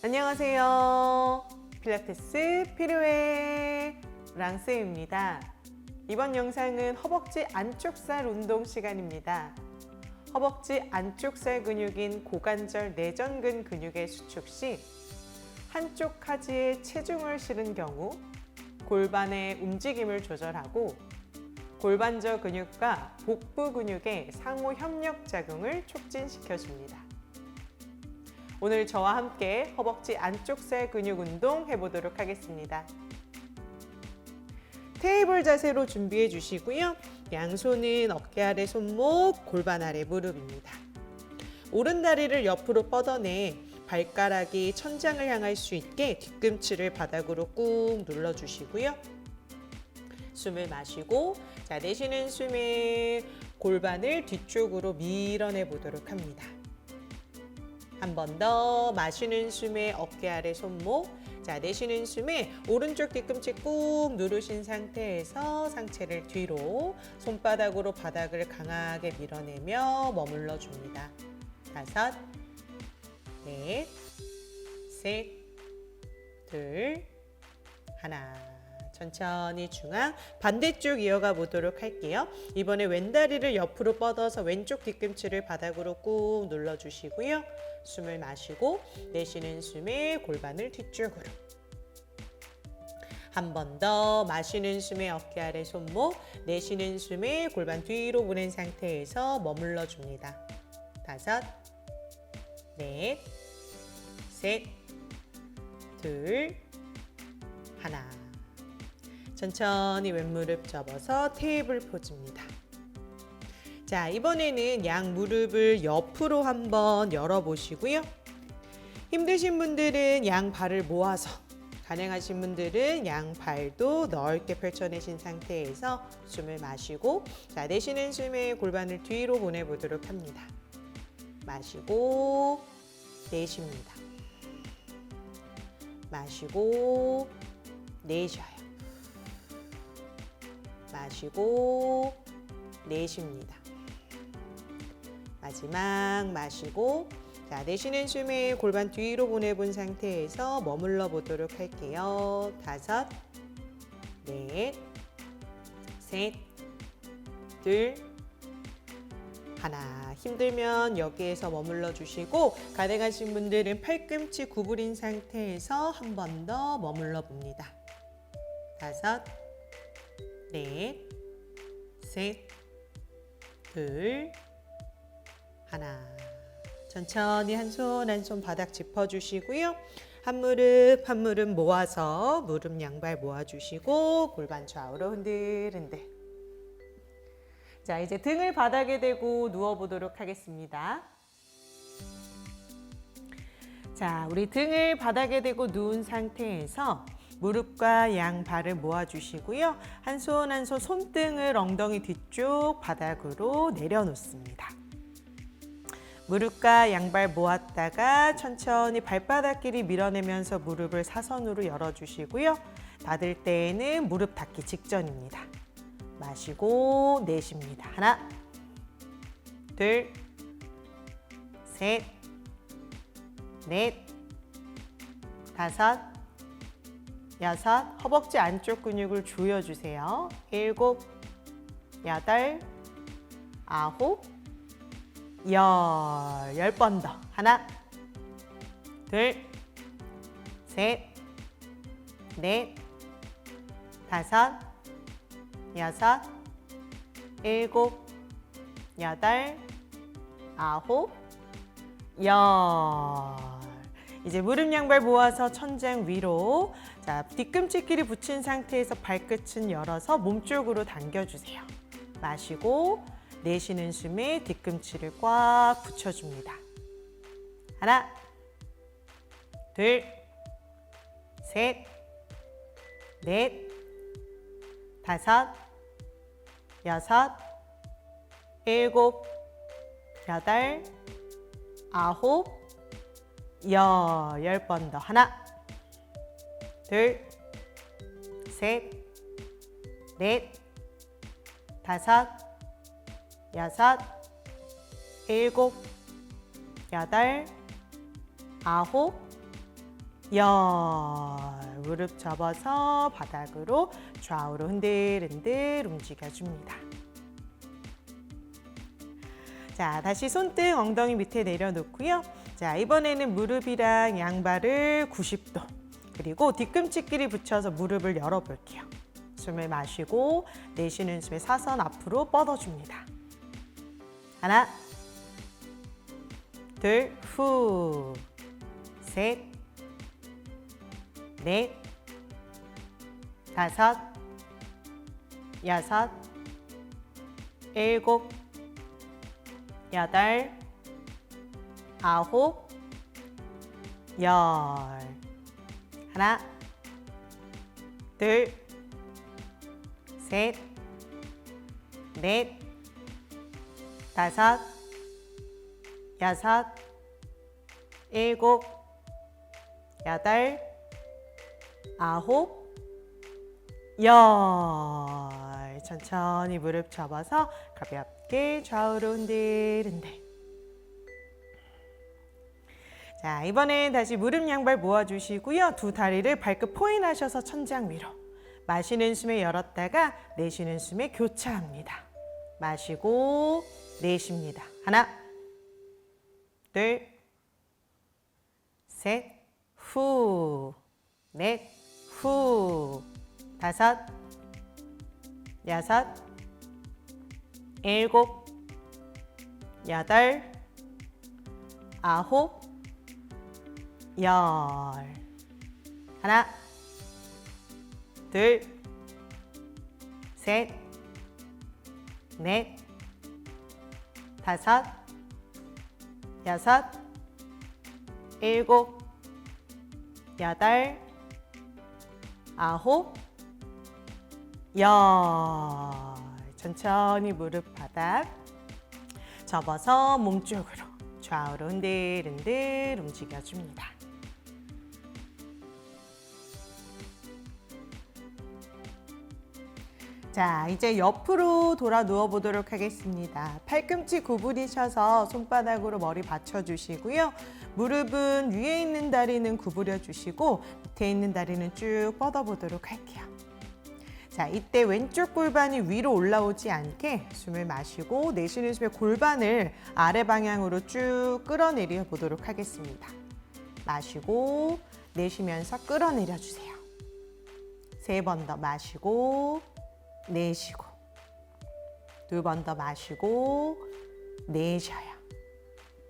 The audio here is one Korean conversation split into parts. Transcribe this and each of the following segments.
안녕하세요. 필라테스 필요해 랑스입니다. 이번 영상은 허벅지 안쪽살 운동 시간입니다. 허벅지 안쪽살 근육인 고관절 내전근 근육의 수축 시 한쪽 하지에 체중을 실은 경우 골반의 움직임을 조절하고 골반저 근육과 복부 근육의 상호 협력 작용을 촉진시켜 줍니다. 오늘 저와 함께 허벅지 안쪽살 근육 운동 해보도록 하겠습니다. 테이블 자세로 준비해 주시고요. 양손은 어깨 아래 손목, 골반 아래 무릎입니다. 오른 다리를 옆으로 뻗어내 발가락이 천장을 향할 수 있게 뒤꿈치를 바닥으로 꾹 눌러 주시고요. 숨을 마시고 자, 내쉬는 숨에 골반을 뒤쪽으로 밀어내 보도록 합니다. 한 번 더 마시는 숨에 어깨 아래 손목 자 내쉬는 숨에 오른쪽 뒤꿈치 꾹 누르신 상태에서 상체를 뒤로 손바닥으로 바닥을 강하게 밀어내며 머물러 줍니다. 다섯 넷 셋, 둘, 하나. 천천히 중앙 반대쪽 이어가 보도록 할게요. 이번에 왼다리를 옆으로 뻗어서 왼쪽 뒤꿈치를 바닥으로 꾹 눌러 주시고요. 숨을 마시고 내쉬는 숨에 골반을 뒤쪽으로. 한 번 더 마시는 숨에 어깨 아래 손목, 내쉬는 숨에 골반 뒤로 보낸 상태에서 머물러 줍니다. 다섯, 넷, 셋, 둘, 하나. 천천히 왼무릎 접어서 테이블 포즈입니다. 자, 이번에는 양 무릎을 옆으로 한번 열어보시고요. 힘드신 분들은 양 발을 모아서, 가능하신 분들은 양 발도 넓게 펼쳐내신 상태에서 숨을 마시고, 자, 내쉬는 숨에 골반을 뒤로 보내보도록 합니다. 마시고, 내쉽니다. 마시고, 내쉬어요. 마시고 내쉽니다. 마지막 마시고 자, 내쉬는 숨에 골반 뒤로 보내본 상태에서 머물러 보도록 할게요. 다섯, 넷, 셋, 둘, 하나. 힘들면 여기에서 머물러 주시고 가능하신 분들은 팔꿈치 구부린 상태에서 한 번 더 머물러 봅니다. 다섯, 넷, 셋, 둘, 하나. 천천히 한 손 한 손 바닥 짚어주시고요. 한 무릎 한 무릎 모아서 무릎 양발 모아주시고 골반 좌우로 흔들흔들. 자, 이제 등을 바닥에 대고 누워보도록 하겠습니다. 자, 우리 등을 바닥에 대고 누운 상태에서 무릎과 양 발을 모아주시고요. 한 손 한 손 손등을 엉덩이 뒤쪽 바닥으로 내려놓습니다. 무릎과 양발 모았다가 천천히 발바닥끼리 밀어내면서 무릎을 사선으로 열어주시고요. 닫을 때에는 무릎 닫기 직전입니다. 마시고 내쉽니다. 하나, 둘, 셋, 넷, 다섯, 여섯, 허벅지 안쪽 근육을 조여주세요. 일곱, 여덟, 아홉, 열, 열 번 더. 하나, 둘, 셋, 넷, 다섯, 여섯, 일곱, 여덟, 아홉, 열. 이제 무릎 양발 모아서 천장 위로 자 뒤꿈치끼리 붙인 상태에서 발끝은 열어서 몸쪽으로 당겨주세요. 마시고 내쉬는 숨에 뒤꿈치를 꽉 붙여줍니다. 하나, 둘, 셋, 넷, 다섯, 여섯, 일곱, 여덟, 아홉, 열, 열 번 더. 하나, 둘, 셋, 넷, 다섯, 여섯, 일곱, 여덟, 아홉, 열. 무릎 접어서 바닥으로 좌우로 흔들흔들 움직여줍니다. 자, 다시 손등 엉덩이 밑에 내려놓고요. 자, 이번에는 무릎이랑 양발을 90도 그리고 뒤꿈치끼리 붙여서 무릎을 열어볼게요. 숨을 마시고 내쉬는 숨에 사선 앞으로 뻗어줍니다. 하나, 둘, 후, 셋, 넷, 다섯, 여섯, 일곱, 여덟, 아홉, 열. 하나, 둘, 셋, 넷, 다섯, 여섯, 일곱, 여덟, 아홉, 열. 천천히 무릎 접어서 가볍게 좌우로 흔들흔들. 자, 이번엔 다시 무릎 양발 모아주시고요. 두 다리를 발끝 포인하셔서 천장 위로. 마시는 숨에 열었다가 내쉬는 숨에 교차합니다. 마시고 내쉽니다. 하나, 둘, 셋, 후, 넷, 후, 다섯, 여섯, 일곱, 여덟, 아홉, 열. 하나, 둘, 셋, 넷, 다섯, 여섯, 일곱, 여덟, 아홉, 열. 천천히 무릎 바닥 접어서 몸 쪽으로 좌우로 흔들흔들 움직여줍니다. 자, 이제 옆으로 돌아 누워 보도록 하겠습니다. 팔꿈치 구부리셔서 손바닥으로 머리 받쳐주시고요. 무릎은 위에 있는 다리는 구부려 주시고 밑에 있는 다리는 쭉 뻗어 보도록 할게요. 자, 이때 왼쪽 골반이 위로 올라오지 않게 숨을 마시고 내쉬는 숨에 골반을 아래 방향으로 쭉 끌어내려 보도록 하겠습니다. 마시고 내쉬면서 끌어내려 주세요. 세 번 더 마시고 내쉬고 두 번 더 마시고 내쉬어요.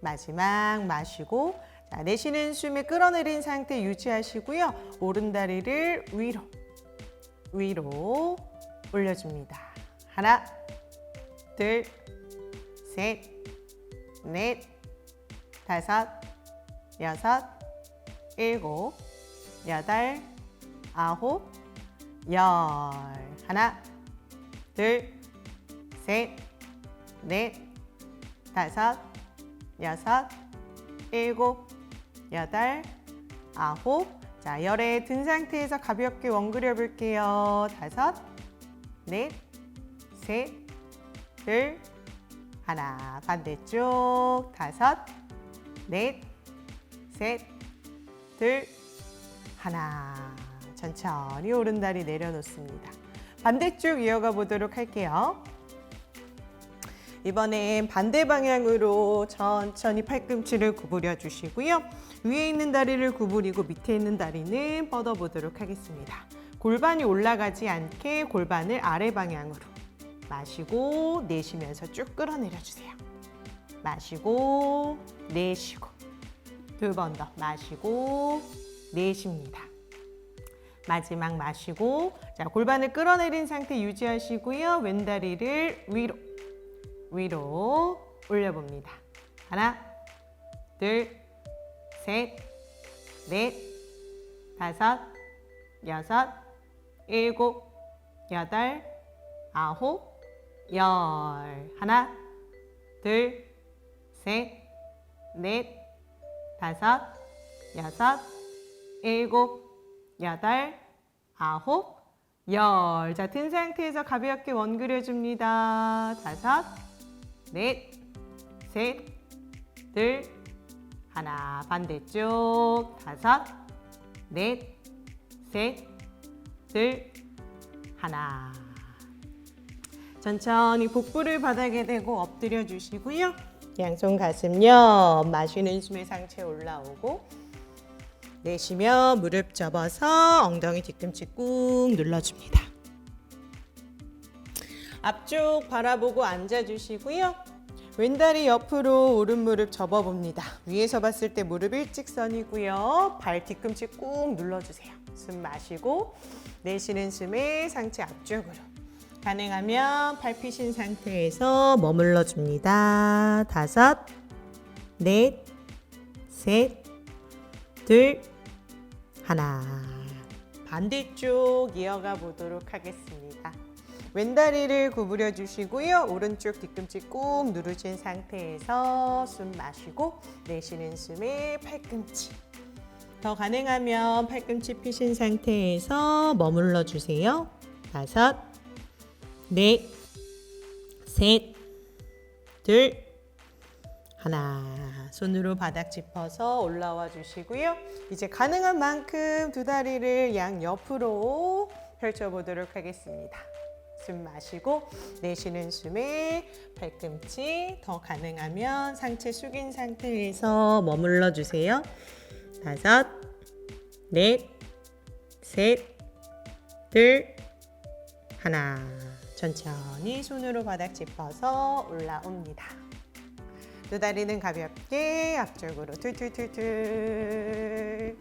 마지막 마시고 자, 내쉬는 숨에 끌어내린 상태 유지하시고요. 오른 다리를 위로 위로 올려줍니다. 하나, 둘, 셋, 넷, 다섯, 여섯, 일곱, 여덟, 아홉, 열. 하나, 둘, 셋, 넷, 다섯, 여섯, 일곱, 여덟, 아홉. 자, 열에 든 상태에서 가볍게 원 그려 볼게요. 다섯, 넷, 셋, 둘, 하나. 반대쪽. 다섯, 넷, 셋, 둘, 하나. 천천히 오른 다리 내려놓습니다. 반대쪽 이어가 보도록 할게요. 이번엔 반대 방향으로 천천히 팔꿈치를 구부려 주시고요. 위에 있는 다리를 구부리고 밑에 있는 다리는 뻗어 보도록 하겠습니다. 골반이 올라가지 않게 골반을 아래 방향으로 마시고 내쉬면서 쭉 끌어내려 주세요. 마시고 내쉬고 두 번 더 마시고 내쉽니다. 마지막 마시고 자 골반을 끌어내린 상태 유지하시고요. 왼다리를 위로 위로 올려봅니다. 하나, 둘, 셋, 넷, 다섯, 여섯, 일곱, 여덟, 아홉, 열. 하나, 둘, 셋, 넷, 다섯, 여섯, 일곱, 여덟, 아홉, 열. 자, 든 상태에서 가볍게 원 그려줍니다. 다섯, 넷, 셋, 둘, 하나. 반대쪽. 다섯, 넷, 셋, 둘, 하나. 천천히 복부를 바닥에 대고 엎드려 주시고요. 양손 가슴 옆 마시는 숨에 상체 올라오고 내쉬며 무릎 접어서 엉덩이 뒤꿈치 꾹 눌러줍니다. 앞쪽 바라보고 앉아주시고요. 왼다리 옆으로 오른 무릎 접어봅니다. 위에서 봤을 때 무릎 일직선이고요. 발 뒤꿈치 꾹 눌러주세요. 숨 마시고 내쉬는 숨에 상체 앞쪽으로. 가능하면 팔 펴신 상태에서 머물러 줍니다. 다섯, 넷, 셋, 둘, 하나. 반대쪽 이어가 보도록 하겠습니다. 왼다리를 구부려 주시고요. 오른쪽 뒤꿈치 꾹 누르신 상태에서 숨 마시고 내쉬는 숨에 팔꿈치. 더 가능하면 팔꿈치 피신 상태에서 머물러 주세요. 다섯, 넷, 셋, 둘, 하나. 손으로 바닥 짚어서 올라와 주시고요. 이제 가능한 만큼 두 다리를 양 옆으로 펼쳐 보도록 하겠습니다. 숨 마시고 내쉬는 숨에 팔꿈치 더 가능하면 상체 숙인 상태에서 머물러 주세요. 다섯, 넷, 셋, 둘, 하나. 천천히 손으로 바닥 짚어서 올라옵니다. 두 다리는 가볍게 앞쪽으로 툴툴툴툴